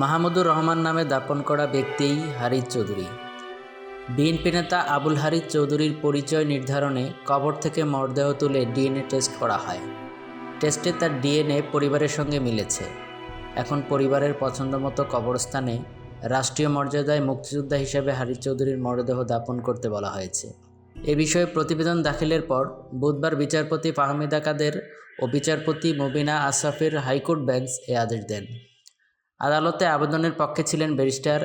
মাহমুদুর রহমান নামে দাপন করা ব্যক্তিই হারিস চৌধুরী। বিএনপি নেতা আবুল হারিস চৌধুরীর পরিচয় নির্ধারণে কবর থেকে মরদেহ তুলে ডিএনএ টেস্ট করা হয়। টেস্টে তার ডিএনএ পরিবারের সঙ্গে মিলেছে। এখন পরিবারের পছন্দমতো কবরস্থানে রাষ্ট্রীয় মর্যাদায় মুক্তিযোদ্ধা হিসেবে হারিস চৌধুরীর মরদেহ দাপন করতে বলা হয়েছে। এ বিষয়ে প্রতিবেদন দাখিলের পর বুধবার বিচারপতি ফাহমিদা কাদের ও বিচারপতি মুবিনা আশরাফের হাইকোর্ট বেঞ্চ এ আদেশ দেন। আদালতে আবেদনের পক্ষে ছিলেন ব্যারিস্টার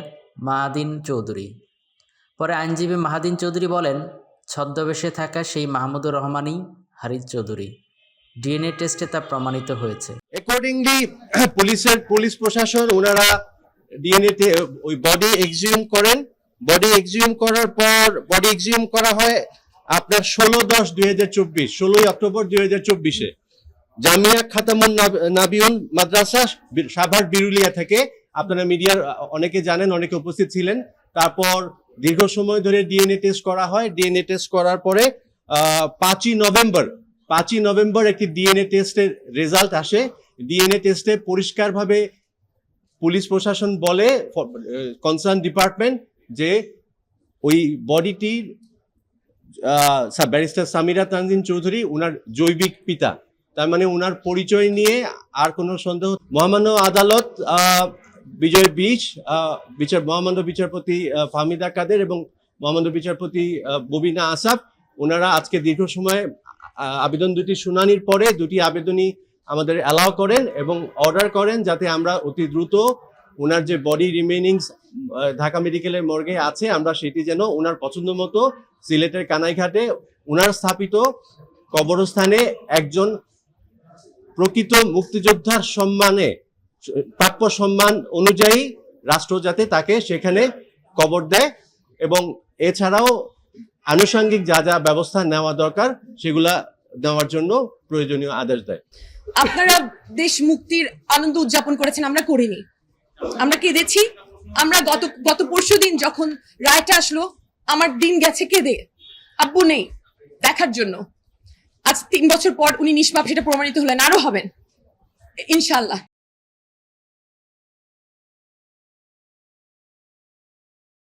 মাহাদিন চৌধুরী। পরে আইনজীবী মাহাদিন চৌধুরী বলেন, ছদ্মবেশে থাকা সেই মাহমুদুর রহমানই হারিস চৌধুরী। ডিএনএ টেস্টে তা প্রমাণিত হয়েছে। অ্যাকর্ডিংলি পুলিশের পুলিশ প্রশাসন ওনারা ডিএনএ তে ওই বডি এক্সিউম করেন। বডি এক্সিউম করার পর বডি এক্সিউম করা হয় আপনার ষোলো দশ দুই হাজার চব্বিশ, ষোলোই অক্টোবর দুই হাজার চব্বিশে। জামিয়া খাতামুন নাব- নাবিউন মাদ্রাসা সাভার বিরুলিয়া থেকে। আপনারা মিডিয়ার অনেকে জানেন, অনেকে উপস্থিত ছিলেন। তারপর দীর্ঘ সময় ধরে ডিএনএ টেস্ট করা হয়। ডিএনএ টেস্ট করার পরে পাঁচই নভেম্বর পাঁচই নভেম্বর একটি ডিএনএ টেস্টের রেজাল্ট আসে। ডিএনএ টেস্টে পরিষ্কারভাবে পুলিশ প্রশাসন বলে কনসার্ন ডিপার্টমেন্ট যে ওই বডিটির ব্যারিস্টার সামিরা তানজিন চৌধুরী, উনার জৈবিক পিতা। তার মানে উনার পরিচয় নিয়ে আর কোনো সন্দেহ মহামান্য আদালত বিজয় বিচ বিচার মহামান্য বিচারপতি ফাহমিদা কাদের এবং মহামান্য বিচারপতি ববিনা আসাফ ওনারা আজকে দীর্ঘ সময় আবেদন দুটি শুনানির পরে দুটি আবেদনই আমাদের অ্যালাউ করেন এবং অর্ডার করেন যাতে আমরা অতি দ্রুত ওনার যে বডি রিমেনিংস ঢাকা মেডিকেলের মর্গে আছে, আমরা সেটি যেন ওনার পছন্দ মতো সিলেটের কানাইঘাটে ওনার স্থাপিত কবরস্থানে একজন প্রকৃত মুক্তিযোদ্ধার সম্মানে, প্রাপ্য সম্মান অনুযায়ী রাষ্ট্র যাতে তাকে সেখানে কবর দেয় এবং এছাড়াও আনুষঙ্গিক যা যা ব্যবস্থা নেওয়া দরকার সেগুলা নেওয়ার জন্য প্রয়োজনীয় আদেশ দেয়। আপনারা দেশ মুক্তির আনন্দ উদযাপন করেছেন, আমরা করিনি। আমরা কেঁদেছি। আমরা গত গত পরশু দিন যখন রায়টা আসলো, আমার দিন গেছে কেঁদে। আব্বু নেই দেখার জন্য। আজ তিন বছর পর উনি নিষ্পাপ সেটা প্রমাণিত হলেন আরও হবেন। ইনশাল্লাহ